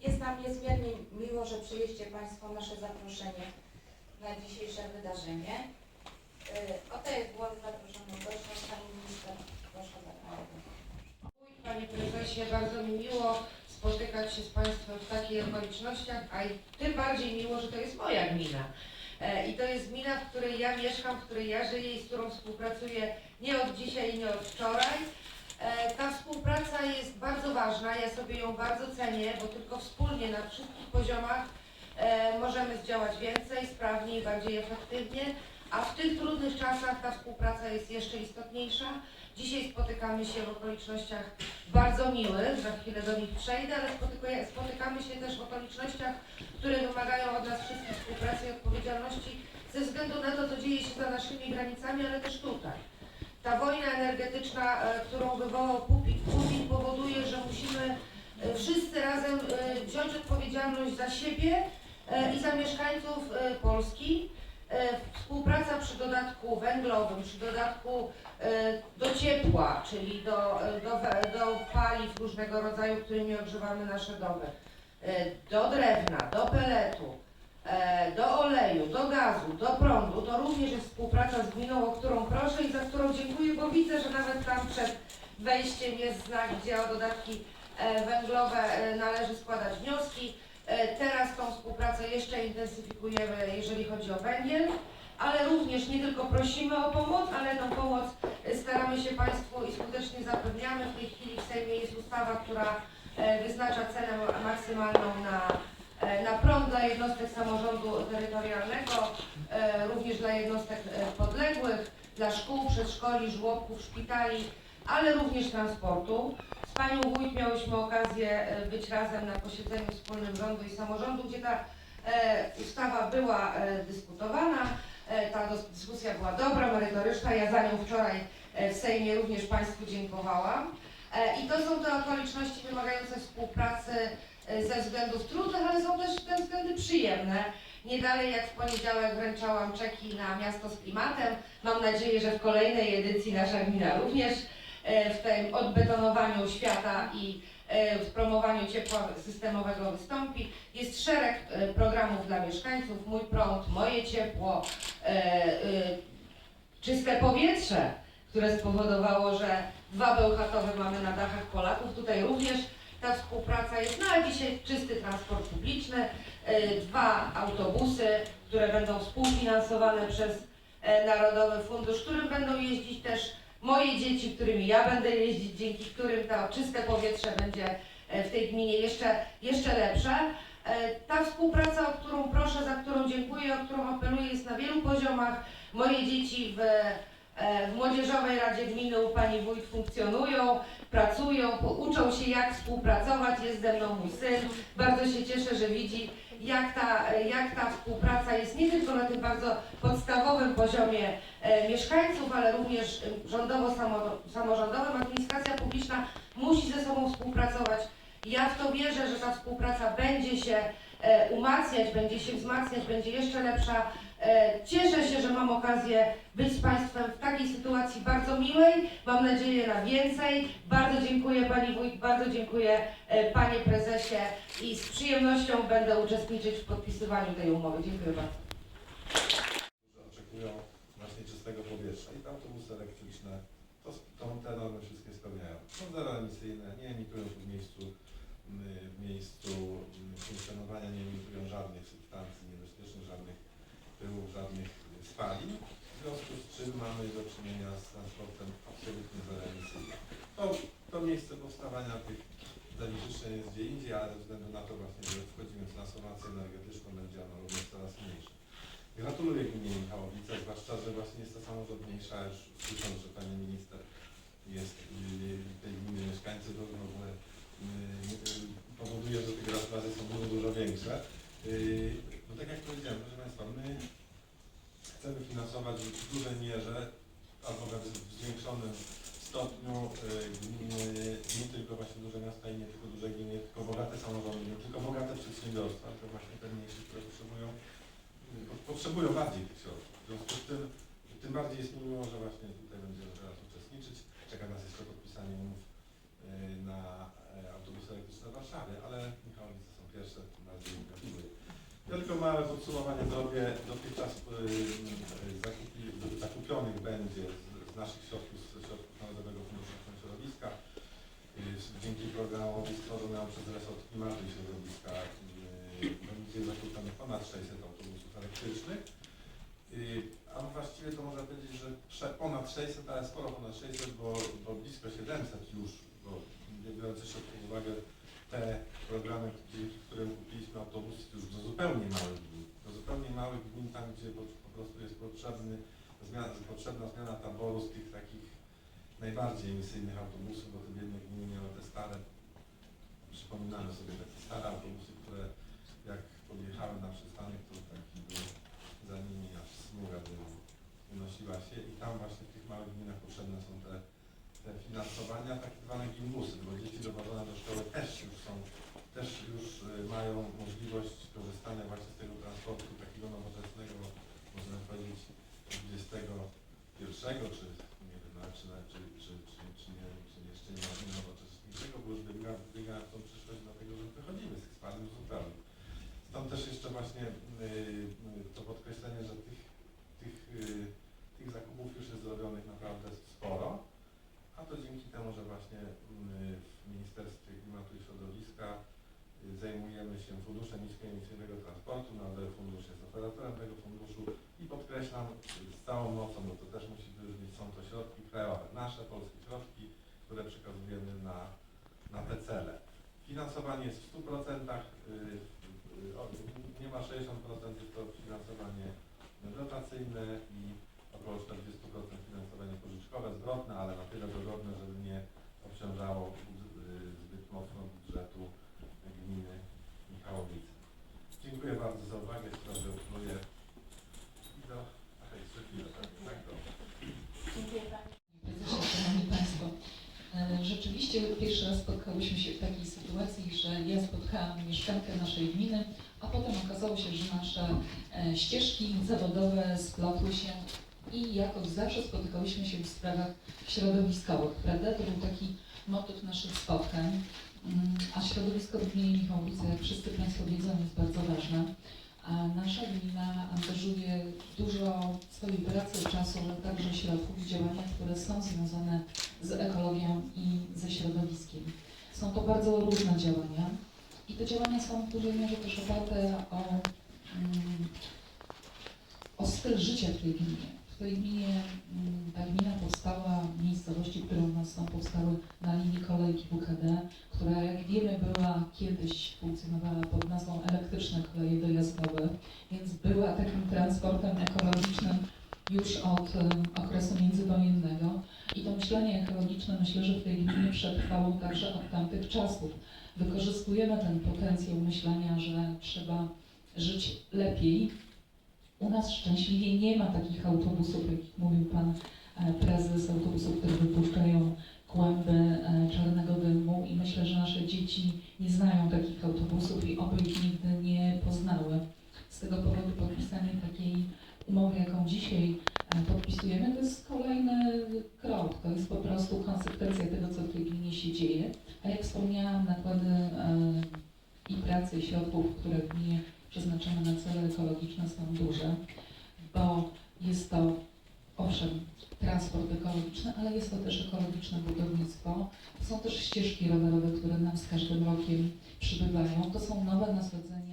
Jest nam niezmiernie miło, że przyjęliście Państwo nasze zaproszenie na dzisiejsze wydarzenie. Oto jest głos zaproszonych gości, Pani Minister, proszę bardzo. Panie prezesie, bardzo mi miło spotykać się z Państwem w takich okolicznościach, a i tym bardziej miło, że to jest moja gmina. E, I to jest gmina, w której ja mieszkam, w której ja żyję i z którą współpracuję nie od dzisiaj nie od wczoraj. E, Ta współpraca jest bardzo ważna, ja sobie ją bardzo cenię, bo tylko wspólnie na wszystkich poziomach e, możemy zdziałać więcej, sprawniej, bardziej efektywnie, a w tych trudnych czasach ta współpraca jest jeszcze istotniejsza. Dzisiaj spotykamy się w okolicznościach bardzo miłych, za chwilę do nich przejdę, ale spotykamy się też w okolicznościach, które wymagają od nas wszystkich współpracy i odpowiedzialności ze względu na to, co dzieje się za naszymi granicami, ale też tutaj. Ta wojna energetyczna, e, którą wywołał Putin, powoduje, że musimy e, wszyscy razem e, wziąć odpowiedzialność za siebie i za mieszkańców Polski. Współpraca przy dodatku węglowym, przy dodatku do ciepła, czyli do, do, do paliw różnego rodzaju, którymi ogrzewamy nasze domy, do drewna, do peletu, do oleju, do gazu, do prądu, to również jest współpraca z gminą, o którą proszę i za którą dziękuję, bo widzę, że nawet tam przed wejściem jest znak, gdzie o dodatki e, węglowe e, należy składać wnioski. E, Teraz tą współpracę jeszcze intensyfikujemy, jeżeli chodzi o węgiel, ale również nie tylko prosimy o pomoc, ale tą pomoc e, staramy się Państwu i skutecznie zapewniamy. W tej chwili w Sejmie jest ustawa, która e, wyznacza cenę maksymalną na, e, na prąd dla jednostek samorządu terytorialnego, e, również dla jednostek e, podległych, dla szkół, przedszkoli, żłobków, szpitali, ale również transportu. Z Panią Wójt miałyśmy okazję e, być razem na posiedzeniu wspólnym rządu i samorządu, gdzie ta e, ustawa była e, dyskutowana. E, Ta dyskusja była dobra, merytoryczna. Ja za nią wczoraj e, w Sejmie również Państwu dziękowałam. E, I to są te okoliczności wymagające współpracy e, ze względów trudnych, ale są też te względy przyjemne. Nie dalej jak w poniedziałek wręczałam czeki na miasto z klimatem. Mam nadzieję, że w kolejnej edycji nasza gmina również e, w tym odbetonowaniu świata i e, w promowaniu ciepła systemowego wystąpi. Jest szereg e, programów dla mieszkańców, Mój prąd, Moje ciepło, e, e, czyste powietrze, które spowodowało, że dwa bełchatowe mamy na dachach Polaków. Tutaj również ta współpraca jest, no a dzisiaj czysty transport publiczny, e, dwa autobusy, które będą współfinansowane przez e, Narodowy Fundusz, którym będą jeździć też moje dzieci, którymi ja będę jeździć, dzięki którym to czyste powietrze będzie e, w tej gminie jeszcze, jeszcze lepsze. Ta współpraca, o którą proszę, za którą dziękuję, o którą apeluję, jest na wielu poziomach. Moje dzieci w, w Młodzieżowej Radzie Gminy u Pani Wójt funkcjonują, pracują, uczą się jak współpracować. Jest ze mną mój syn. Bardzo się cieszę, że widzi jak ta, jak ta współpraca jest nie tylko na tym bardzo podstawowym poziomie e, mieszkańców, ale również e, rządowo-samorządowym. Administracja publiczna musi ze sobą współpracować. Ja w to wierzę, że ta współpraca będzie się e, umacniać, będzie się wzmacniać, będzie jeszcze lepsza. E, Cieszę się, że mam okazję być z Państwem w takiej sytuacji bardzo miłej. Mam nadzieję na więcej. Bardzo dziękuję Pani Wójt, bardzo dziękuję e, Panie Prezesie i z przyjemnością będę uczestniczyć w podpisywaniu tej umowy. Dziękuję bardzo. oczekują właśnie czystego powietrza i autobusy elektryczne to, to te normy wszystkie spełniają. Są zeroemisyjne, nie emitują tu w miejscu, mm, w miejscu mm, funkcjonowania, nie emitują żadnych substancji niebezpiecznych, żadnych pyłów, żadnych spalin. W związku z czym mamy do czynienia z transportem absolutnie zeroemisyjnym. To, to miejsce powstawania tych zanieczyszczeń jest gdzie indziej, ale ze względu na to właśnie, że wchodzimy w transformację energetyczną, będzie ono również coraz mniejsze. Gratuluję gminie Michałowice, zwłaszcza, że właśnie jest to samorządniejsza, już słysząc, że pani minister jest yy, tej gminy mieszkańcy, to w ogóle yy, powoduje, że te gratulacje są dużo, dużo większe. Yy, No tak jak powiedziałem, proszę Państwa, my chcemy finansować w dużej mierze, albo w zwiększonym stopniu yy, gminy, nie tylko właśnie duże miasta i nie tylko duże gminy, nie tylko bogate samorządy, nie tylko bogate przedsiębiorstwa, tylko właśnie te mniejsze, które potrzebują po- potrzebują bardziej tych środków. W związku z tym Tym bardziej jest mi miło, że właśnie tutaj będziemy teraz uczestniczyć. Czeka nas jeszcze podpisanie umów y, na e, autobusy elektryczne w Warszawie, ale Michałowice są pierwsze, tym bardziej mi gratuluję. Ja tylko małe podsumowanie zrobię. Dotychczas y, y, zakupi, zakupionych będzie z, naszych środków, z środków Narodowego Funduszu Ochrony Środowiska, y, dzięki programowi stworzonemu przez resort klimatu i środowiska będzie zakupionych ponad 600 autobusów elektrycznych. A właściwie to można powiedzieć, że ponad 600, ale sporo ponad 600, bo, bo blisko 700 już, bo biorąc jeszcze pod uwagę te programy, którym kupiliśmy autobusy już do zupełnie małych gmin, do zupełnie małych gmin, tam gdzie po, po prostu jest potrzebny, zmiana, potrzebna zmiana taboru z tych takich najbardziej emisyjnych autobusów, bo te biedne gminy miały te stare, przypominamy sobie takie stare autobusy, które jak podjechały na przystanek, to taki był za nimi aż smuga dymu unosiła się i tam właśnie w tych małych gminach potrzebne są te finansowania, takie zwane gimbusy, bo dzieci dowożone do szkoły też już są, też już y, mają możliwość korzystania właśnie z tego transportu takiego nowoczesnego, można powiedzieć XXI, czy nie wiem, czy, czy, czy, czy, czy, nie, czy jeszcze nie ma nie nowocześniejszego, bo już wybiega, wybiega w tą przyszłość dlatego, że wychodzimy z spalin zupełnie. Stąd też jeszcze właśnie y, y, to podkreślenie, że tych, tych, y, tych zakupów już jest zrobionych naprawdę sporo, a to dzięki właśnie y, w Ministerstwie Klimatu i Środowiska y, zajmujemy się Funduszem Niskoemisyjnego Transportu, Narodowy Fundusz jest operatorem tego funduszu i podkreślam z całą mocą, bo to też musi wybrzmieć, są to środki krajowe, nasze polskie środki, które przekazujemy na, na te cele. Finansowanie jest w 100%, y, y, nie ma 60%, jest to finansowanie dotacyjne i około 40% finansowanie pożyczkowe, zwrotne, ale na tyle dogodne, żeby nie obciążało y, zbyt mocno budżetu gminy Michałowice. Dziękuję bardzo za uwagę, teraz gratuluję i do... Ach, jeszcze chwilę, tak, tak, dobrze. Dziękuję Pani. Prezesie, Szanowni Państwo, e, rzeczywiście pierwszy raz spotkałyśmy się w takiej sytuacji, że ja spotkałam mieszkankę naszej gminy, a potem okazało się, że nasze e, ścieżki zawodowe splotły się i jakoś zawsze spotykałyśmy się w sprawach środowiskowych, prawda? To był taki motyw naszych spotkań, Mm, a środowisko w gminie Michałowice, jak wszyscy Państwo wiedzą, jest bardzo ważne. A nasza gmina angażuje dużo swojej pracy, czasu, ale także środków w działania, które są związane z ekologią i ze środowiskiem. Są to bardzo różne działania i te działania są w dużej mierze też oparte o, mm, o styl życia w tej gminie. W tej gminie mm, ta gmina powstała w miejscowości, które u nas są powstały na linii kolejki WKD, która jak wiemy była kiedyś, funkcjonowała pod nazwą elektryczne koleje dojazdowe, więc była takim transportem ekologicznym już od em, okresu międzywojennego i to myślenie ekologiczne myślę, że w tej gminie przetrwało także od tamtych czasów. Wykorzystujemy ten potencjał myślenia, że trzeba żyć lepiej. U nas szczęśliwie nie ma takich autobusów, jakich mówił Pan e, Prezes, autobusów, które wypuszczają kłęby e, czarnego dymu i myślę, że nasze dzieci nie znają takich autobusów i oby ich nie poznały. Z tego powodu podpisanie takiej umowy, jaką dzisiaj e, podpisujemy, to jest kolejny krok. To jest po prostu konsekwencja tego, co w tej gminie się dzieje. A jak wspomniałam, nakłady e, i pracy, i środków, które w gminie przeznaczone na cele ekologiczne są duże, bo jest to owszem transport ekologiczny, ale jest to też ekologiczne budownictwo. Są też ścieżki rowerowe, które nam z każdym rokiem przybywają. To są nowe nasadzenia.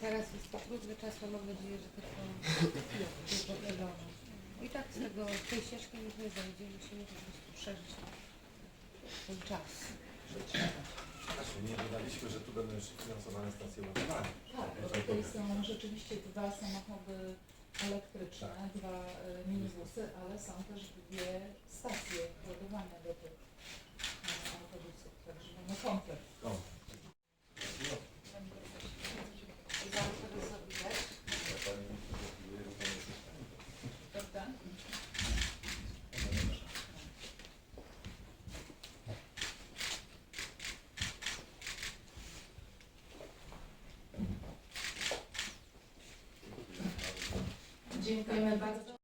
Teraz jest to trudny czas, to mam nadzieję, że wiadomo. I tak z tego, z tej ścieżki nikt nie zajdzie, musimy po prostu przeżyć ten czas. Znaczy, nie dodaliśmy, że tu będą jeszcze finansowane stacje ładowania. Tak, bo tutaj są rzeczywiście dwa samochody elektryczne, dwa e, minibusy, ale są też dwie stacje ładowania do tych e, autobusów, także mamy komplet. No. Zamknę sobie widać. Pani decyduje, że to jest Prawda? Dziękujemy bardzo.